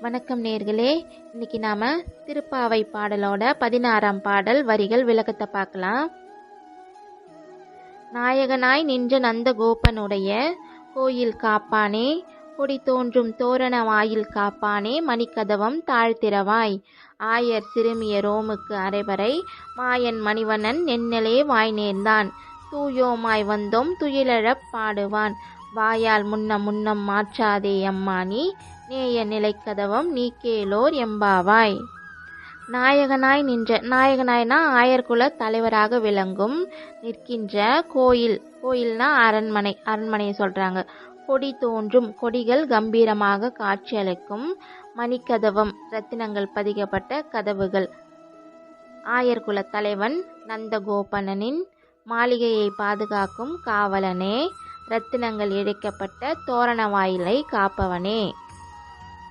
வணக்கம் நேர்களே. இன்னைக்கு நாம திருப்பாவை பாடலோட பதினாறாம் பாடல் வரிகள் விளக்கத்தை பார்க்கலாம். நாயகனாய் நின்ற நந்த கோபனுடைய கோயில் காப்பானே கொடி தோன்றும் தோரண வாயில் காப்பானே மணிக்கதவம் தாழ்த்திரவாய். ஆயர் சிறுமிய ரோமுக்கு அரைவரை மாயன் மணிவண்ணன் நென்னலே வாய் நேர்ந்தான். தூயோமாய் வந்தோம் துயிலழப் பாடுவான். வாயால் முன்னம் முன்னம் மாற்றாதே அம்மானி நேய நிலைக்கதவம் நீக்கேலோர் எம்பாவாய். நாயகனாய் நின்ற நாயகனாய்னா ஆயர்குல தலைவராக விளங்கும் நிற்கின்ற கோயில். கோயில்னா அரண்மனை அரண்மனையை சொல்றாங்க. கொடி தோன்றும் கொடிகள் கம்பீரமாக காட்சியளிக்கும் மணிக்கதவம் ரத்தினங்கள் பதிக்கப்பட்ட கதவுகள். ஆயர்குல தலைவன் நந்தகோபனனின் மாளிகையை பாதுகாக்கும் காவலனே ரத்தினங்கள் இழைக்கப்பட்ட தோரண வாயிலை காப்பவனே.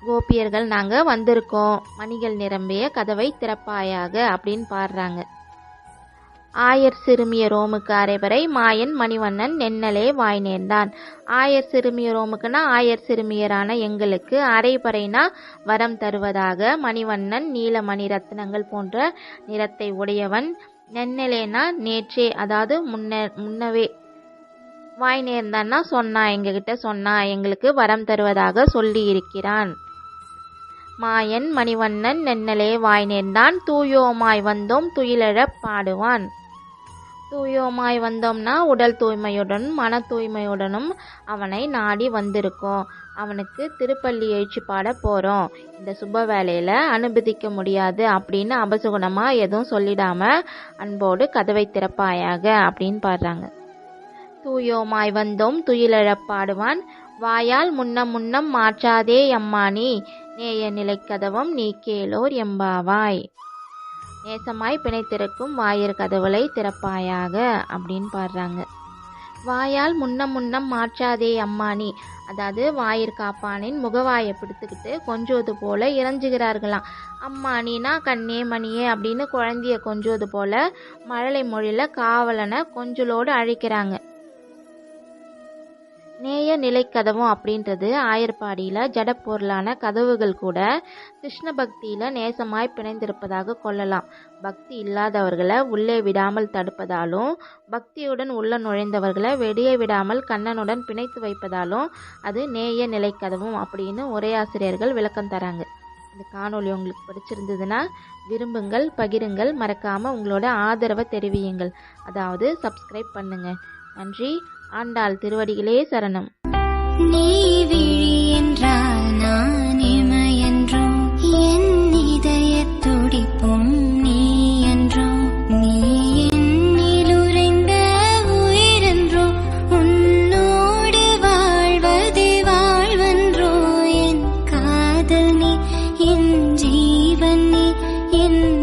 கோபியர்கள் நாங்கள் வந்திருக்கோம். மணிகள் நிரம்பிய கதவை திறப்பாயாக அப்படின்னு பாடுறாங்க. ஆயர் சிறுமிய ரோமுக்கு அரைவரை மாயன் மணிவண்ணன் நென்னலே வாய் நேர்ந்தான். ஆயர் சிறுமிய ரோமுக்குனா ஆயர் சிறுமியரான எங்களுக்கு அரைபறைனா வரம் தருவதாக மணிவண்ணன் நீல மணி ரத்னங்கள் போன்ற நிறத்தை உடையவன் நென்னலேனா நேற்றே அதாவது முன்ன முன்னவே. வாய் நேர்ந்தான்னா சொன்னா எங்ககிட்ட சொன்னா எங்களுக்கு வரம் தருவதாக சொல்லி இருக்கிறான் மாயன் மணிவண்ணன் நென்னலே வாய் நேர்ந்தான் தூயோமாய் வந்தோம் துயிலழப் பாடுவான். தூயோமாய் வந்தோம்னா உடல் தூய்மையுடனும் மன தூய்மையுடனும் அவனை நாடி வந்திருக்கோம். அவனுக்கு திருப்பள்ளி எழுச்சி பாட போகிறோம் இந்த சுப வேலையில் அனுமதிக்க முடியாது அப்படின்னு அபசுகுணமாக எதுவும் சொல்லிடாம அன்போடு கதவை திறப்பாயாக அப்படின்னு பாடுறாங்க. தூயோமாய் வந்தோம் துயிலழப் பாடுவான். வாயால் முன்னம் முன்னம் மாற்றாதே அம்மானி. நேய நிலைக்கதவம் நீ கேளோர் எம்பாவாய். நேசமாய் பிணைத்திருக்கும் வாயிற் கதவுளை திறப்பாயாக அப்படின்னு பாடுறாங்க. வாயால் முன்னம் முன்னம் மாற்றாதே அம்மானி. அதாவது வாயிற் காப்பானின் முகவாயை பிடித்துக்கிட்டு கொஞ்சுவது போல இறஞ்சுகிறார்களாம். அம்மானினா கண்ணே மணியே அப்படின்னு குழந்தைய கொஞ்சது போல மழலை மொழியில் காவலனை கொஞ்சலோடு அழைக்கிறாங்க. நேய நிலைக்கதவும் அப்படின்றது ஆயர்பாடியில் ஜடப்பொருளான கதவுகள் கூட கிருஷ்ண பக்தியில் நேசமாய் பிணைந்திருப்பதாக கொள்ளலாம். பக்தி இல்லாதவர்களை உள்ளே விடாமல் தடுப்பதாலும் பக்தியுடன் உள்ள நுழைந்தவர்களை வெளியே விடாமல் கண்ணனுடன் பிணைத்து வைப்பதாலும் அது நேய நிலைக்கதவும் அப்படின்னு உரையாசிரியர்கள் விளக்கம் தராங்க. இந்த காணொளி உங்களுக்கு பிடிச்சிருந்ததுன்னா விரும்புங்கள் பகிருங்கள் மறக்காமல் உங்களோட ஆதரவை தெரிவியுங்கள். அதாவது சப்ஸ்கிரைப் பண்ணுங்கள் நன்றி. ஆண்டாள் திருவடிகளே சரணம். நீ விழி என்றால் நான் இமையன்றோ என் இதயத் துடிப்பும் நீ என்றோ நீ வாழ்வன்றோ என் காதல் நீ என் ஜீவன் நீ என்